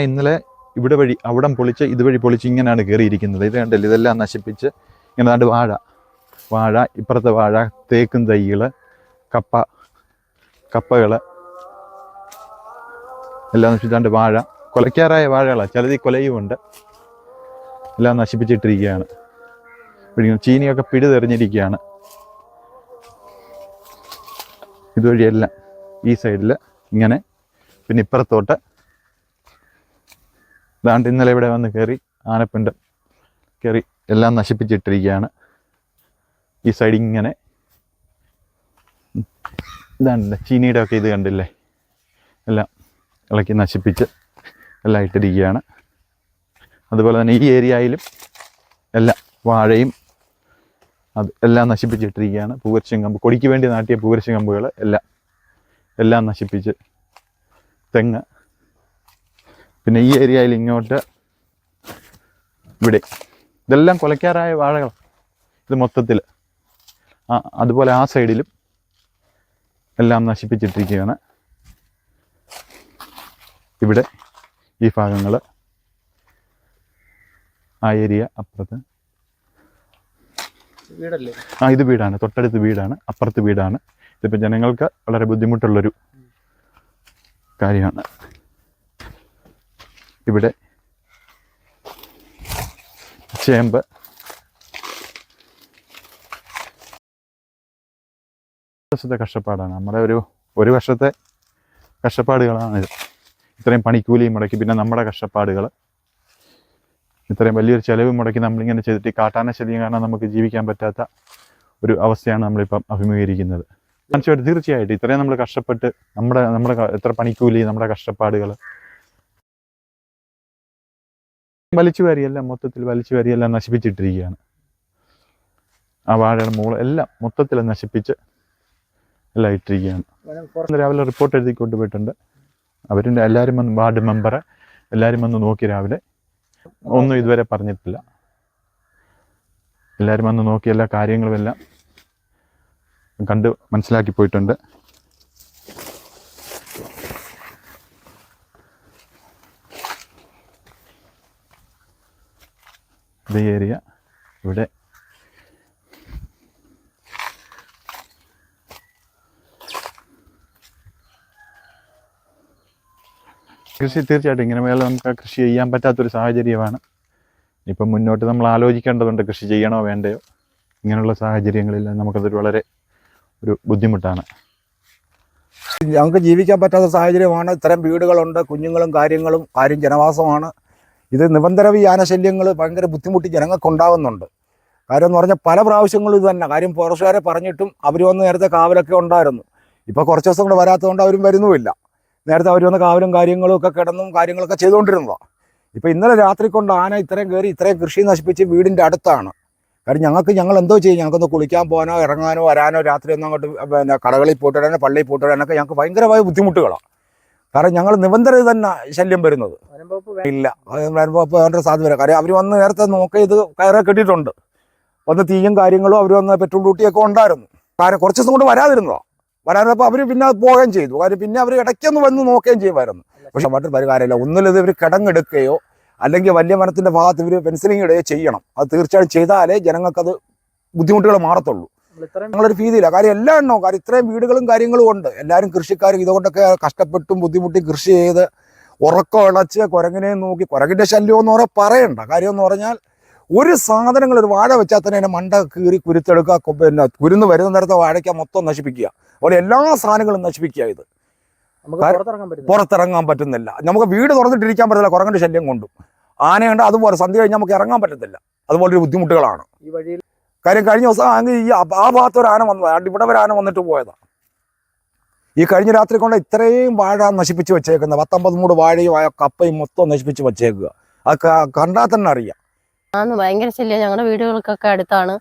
ഇന്നലെ ഇവിടെ വഴി അവിടം പൊളിച്ച് ഇതുവഴി പൊളിച്ച് ഇങ്ങനെയാണ് കയറിയിരിക്കുന്നത്. ഇത് കണ്ടല്ലോ? ഇതെല്ലാം നശിപ്പിച്ച് ഇങ്ങനെ ദാണ്ട് വാഴ. വാഴ ഇപ്പുറത്തെ വാഴ തേക്കും തൈകൾ കപ്പ കപ്പകൾ എല്ലാം നശിപ്പിച്ചാണ്ട് വാഴ. കൊലയ്ക്കാറായ വാഴകളാണ് ചിലത് കൊലയുമുണ്ട്. എല്ലാം നശിപ്പിച്ചിട്ടിരിക്കുകയാണ്. ചീനിയൊക്കെ പിടിതെറിഞ്ഞിരിക്കുകയാണ്. ഇതുവഴിയെല്ലാം ഈ സൈഡിൽ ഇങ്ങനെ പിന്നെ ഇപ്പുറത്തോട്ട് ഇതാണ്ട് ഇന്നലെ ഇവിടെ വന്ന് കയറി ആനപ്പിണ്ടം കയറി എല്ലാം നശിപ്പിച്ചിട്ടിരിക്കുകയാണ്. ഈ സൈഡ് ഇങ്ങനെ. ഇതാണ് ചീനിയുടെ ഒക്കെ ഇത് കണ്ടില്ലേ? എല്ലാം ഇളക്കി നശിപ്പിച്ച് എല്ലാം ഇട്ടിരിക്കുകയാണ്. അതുപോലെ തന്നെ ഈ ഏരിയയിലും എല്ലാം വാഴയും അത് എല്ലാം നശിപ്പിച്ചിട്ടിരിക്കുകയാണ്. പൂവരശ്ശം കമ്പ് കൊടിക്ക് വേണ്ടി നാട്ടിയ പൂവരശ്ശം കമ്പുകൾ എല്ലാം എല്ലാം നശിപ്പിച്ച് തെങ്ങ് പിന്നെ ഈ ഏരിയയിൽ ഇങ്ങോട്ട് ഇവിടെ. ഇതെല്ലാം കൊലക്കാറായ വാഴകൾ ഇത് മൊത്തത്തിൽ. ആ അതുപോലെ ആ സൈഡിലും എല്ലാം നശിപ്പിച്ചിട്ടിരിക്കുകയാണ്. ഇവിടെ ഈ ഭാഗങ്ങൾ ആ ഏരിയ അപ്പുറത്ത്. ആ ഇത് വീടാണ്. തൊട്ടടുത്ത് വീടാണ്. അപ്പുറത്ത് വീടാണ്. ഇതിപ്പോൾ ജനങ്ങൾക്ക് വളരെ ബുദ്ധിമുട്ടുള്ളൊരു കാര്യമാണ്. ഇവിടെ ചേമ്പ്. വർഷത്തെ കഷ്ടപ്പാടാണ്. നമ്മുടെ ഒരു ഒരു വർഷത്തെ കഷ്ടപ്പാടുകളാണിത് ഇത്രയും പണിക്കൂലിയും മുടക്കി പിന്നെ നമ്മുടെ കഷ്ടപ്പാടുകൾ ഇത്രയും വലിയൊരു ചെലവ് മുടക്കി നമ്മളിങ്ങനെ ചെയ്തിട്ട് കാട്ടാന ശല്യം കാരണം നമുക്ക് ജീവിക്കാൻ പറ്റാത്ത ഒരു അവസ്ഥയാണ് നമ്മളിപ്പം അഭിമുഖീകരിക്കുന്നത്. തീർച്ചയായിട്ടും ഇത്രയും നമ്മൾ കഷ്ടപ്പെട്ട് നമ്മുടെ നമ്മുടെ എത്ര പണിക്കൂലി നമ്മുടെ കഷ്ടപ്പാടുകൾ വലിച്ചു വാരിയെല്ലാം മൊത്തത്തിൽ വലിച്ചു വാരിയെല്ലാം നശിപ്പിച്ചിട്ടിരിക്കുകയാണ്. ആ വാഴയുടെ മൂള എല്ലാം മൊത്തത്തിൽ നശിപ്പിച്ച് എല്ലാം ഇട്ടിരിക്കുകയാണ്. രാവിലെ റിപ്പോർട്ട് എഴുതി കൊണ്ടുപോയിട്ടുണ്ട്. അവരിന്റെ എല്ലാവരും വന്ന് വാർഡ് മെമ്പർ എല്ലാവരും വന്ന് നോക്കി രാവിലെ. ഒന്നും ഇതുവരെ പറഞ്ഞിട്ടില്ല. എല്ലാവരും വന്ന് നോക്കി എല്ലാ കാര്യങ്ങളും എല്ലാം കണ്ട് മനസ്സിലാക്കി പോയിട്ടുണ്ട്. ഈ ഏരിയ ഇവിടെ. കൃഷി തീർച്ചയായിട്ടും ഇങ്ങനെ മേലെ നമുക്ക് കൃഷി ചെയ്യാൻ പറ്റാത്തൊരു സാഹചര്യമാണ്. ഇപ്പം മുന്നോട്ട് നമ്മൾ ആലോചിക്കേണ്ടതുണ്ട് കൃഷി ചെയ്യണോ വേണ്ടയോ? ഇങ്ങനെയുള്ള സാഹചര്യങ്ങളിൽ നമുക്കതൊരു വളരെ ഒരു ബുദ്ധിമുട്ടാണ്. ഞങ്ങൾക്ക് ജീവിക്കാൻ പറ്റാത്ത സാഹചര്യമാണ്. ഇത്തരം വീടുകളുണ്ട് കുഞ്ഞുങ്ങളും കാര്യങ്ങളും കാര്യം ജനവാസമാണ്. ഇത് നിബന്ധന യാനശല്യങ്ങൾ ഭയങ്കര ബുദ്ധിമുട്ടി ജനങ്ങൾക്ക് ഉണ്ടാകുന്നുണ്ട് കാര്യം എന്ന് പറഞ്ഞാൽ പല പ്രാവശ്യങ്ങളും ഇത് തന്നെ. കാര്യം ഫോറസ്റ്റുകാരെ പറഞ്ഞിട്ടും അവർ വന്ന് നേരത്തെ കാവലൊക്കെ ഉണ്ടായിരുന്നു. ഇപ്പോൾ കുറച്ച് ദിവസം കൂടെ വരാത്തതുകൊണ്ട് അവരും വരുന്നുമില്ല. നേരത്തെ അവർ വന്ന് കാവലും കാര്യങ്ങളും ഒക്കെ കിടന്നും കാര്യങ്ങളൊക്കെ ചെയ്തുകൊണ്ടിരുന്നതാണ് ഇപ്പോൾ ഇന്നലെ രാത്രി കൊണ്ട് ആന ഇത്രയും കയറി ഇത്രയും കൃഷി നശിപ്പിച്ച് വീടിന്റെ അടുത്താണ്. കാര്യം ഞങ്ങൾക്ക് ഞങ്ങൾ എന്തോ ചെയ്യും? ഞങ്ങൾക്കൊന്ന് കുളിക്കാൻ പോകാനോ ഇറങ്ങാനോ വരാനോ രാത്രി ഒന്നും അങ്ങോട്ട് പിന്നെ കടകളിൽ പോയിട്ട് പള്ളിയിൽ പോയിട്ട് ഞങ്ങൾക്ക് ഭയങ്കരമായ ബുദ്ധിമുട്ടുകളാണ് കാരണം ഞങ്ങൾ നിബന്ധന തന്നെ ശല്യം വരുന്നത്. ഇല്ല. അനുഭവപ്പ് വേണ്ട സാധ്യത കാര്യം അവർ വന്ന് നേരത്തെ നോക്കി ഇത് കയറെ കെട്ടിയിട്ടുണ്ട്. വന്ന് തീയും കാര്യങ്ങളും അവർ വന്ന് പെട്രോൾ ഡ്യൂട്ടിയൊക്കെ ഉണ്ടായിരുന്നു. കാരണം കുറച്ച് ദിവസം കൊണ്ട് വരാതിരുന്നോ വരാതിരുന്നപ്പോൾ അവർ പിന്നെ അത് പോവുകയും ചെയ്തു. കാര്യം പിന്നെ അവർ ഇടയ്ക്കൊന്ന് വന്ന് നോക്കുകയും ചെയ്യുമായിരുന്നു. പക്ഷെ മറ്റൊരു പരിഹാരമില്ല. ഒന്നിലിത് ഇവർ കിടങ്ങെടുക്കുകയോ അല്ലെങ്കിൽ വലിയ മരത്തിന്റെ ഭാഗത്ത് ഇവർ പെൻസിലിംഗ് ഇടുകയോ ചെയ്യണം. അത് തീർച്ചയായും ചെയ്താലേ ജനങ്ങൾക്കത് ബുദ്ധിമുട്ടുകൾ മാറത്തുള്ളൂ. ഞങ്ങളൊരു ഫീതിയില്ല കാര്യം എല്ലാം ഉണ്ടോ കാര്യം ഇത്രയും വീടുകളും കാര്യങ്ങളും ഉണ്ട്. എല്ലാവരും കൃഷിക്കാരും ഇതുകൊണ്ടൊക്കെ കഷ്ടപ്പെട്ടും ബുദ്ധിമുട്ടി കൃഷി ചെയ്ത് ഉറക്കം ഇളച്ച് കുരങ്ങിനെ നോക്കി കുരങ്ങിന്റെ ശല്യം എന്ന് പറയാൻ പറയണ്ട. കാര്യം എന്ന് പറഞ്ഞാൽ ഒരു സാധനങ്ങൾ ഒരു വാഴ വെച്ചാൽ തന്നെ അതിനെ മണ്ട കീറി കുരുത്തെടുക്കുക പിന്നെ കുരുന്ന് വരുന്ന നേരത്തെ വാഴയ്ക്ക മൊത്തം നശിപ്പിക്കുക. അതുപോലെ എല്ലാ സാധനങ്ങളും നശിപ്പിക്കുക ഇത്. നമുക്ക് പുറത്തിറങ്ങാൻ പറ്റും പുറത്തിറങ്ങാൻ പറ്റുന്നില്ല. നമുക്ക് വീട് തുറന്നിട്ടിരിക്കാൻ പറ്റില്ല കുരങ്ങിന്റെ ശല്യം കൊണ്ടും. ആനയുണ്ട് അതുപോലെ സന്ധ്യ കഴിഞ്ഞാൽ നമുക്ക് ഇറങ്ങാൻ പറ്റത്തില്ല. അതുപോലൊരു ബുദ്ധിമുട്ടുകളാണ്. ഈ വഴിയിൽ കാര്യം കഴിഞ്ഞ ദിവസം അങ്ങ് ഈ ആ- ഭാഗത്ത് ഒരു ആന വന്നതാണ് ഇവിടെ ഒരു ആന വന്നിട്ട് പോയതാണ് ഈ കഴിഞ്ഞ രാത്രി കൊണ്ട് ഇത്രയും വാഴ നശിപ്പിച്ച് വെച്ചേക്കുന്നത് പത്തൊമ്പത് മൂട് വാഴയും ആ കപ്പയും മൊത്തം നശിപ്പിച്ച് വെച്ചേക്കുക അത് കണ്ടാൽ തന്നെ അറിയാം. ആന്ന് ഭയങ്കര ശല്യം. ഞങ്ങളുടെ വീടുകൾക്കൊക്കെ അടുത്താണ്.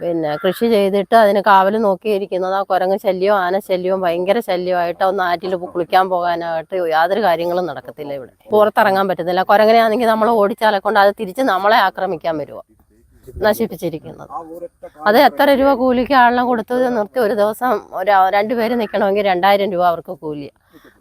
പിന്നെ കൃഷി ചെയ്തിട്ട് അതിന് കാവൽ നോക്കിയിരിക്കുന്നത് ആ കുരങ്ങ് ശല്യവും ആന ശല്യവും ഭയങ്കര ശല്യമായിട്ട് ഒന്ന് ആറ്റിൽ കുളിക്കാൻ പോകാനായിട്ട് യാതൊരു കാര്യങ്ങളും നടക്കത്തില്ല ഇവിടെ. പുറത്തിറങ്ങാൻ പറ്റുന്നില്ല. കുരങ്ങനെ കുരങ്ങനെയാണെങ്കിൽ നമ്മൾ ഓടിച്ചാലെ കൊണ്ട് അത് തിരിച്ച് നമ്മളെ ആക്രമിക്കാൻ വരുമോ നശിപ്പിച്ചിരിക്കുന്നത്. അത് എത്ര രൂപ കൂലിക്ക് ആളിനെ കൊടുത്ത് നിർത്തി ഒരു ദിവസം ഒരു രണ്ടുപേര് നിൽക്കണമെങ്കിൽ രണ്ടായിരം രൂപ അവർക്ക് കൂലി.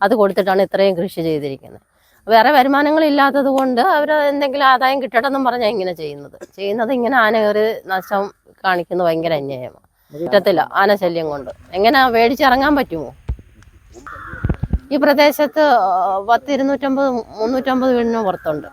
അത് കൊടുത്തിട്ടാണ് ഇത്രയും കൃഷി ചെയ്തിരിക്കുന്നത്. വേറെ വരുമാനങ്ങളില്ലാത്തത് കൊണ്ട് അവർ എന്തെങ്കിലും ആദായം കിട്ടണമെന്നും പറഞ്ഞാൽ ഇങ്ങനെ ചെയ്യുന്നത്. ചെയ്യുന്നത് ഇങ്ങനെ ആന കയറി നഷ്ടം കാണിക്കുന്നത് ഭയങ്കര അന്യായമാണ്. പറ്റത്തില്ല ആനശല്യം കൊണ്ട്. എങ്ങനെ മേടിച്ചിറങ്ങാൻ പറ്റുമോ? ഈ പ്രദേശത്ത് പത്ത് ഇരുന്നൂറ്റമ്പത് മുന്നൂറ്റമ്പത് വീടിന് പുറത്തുണ്ട്.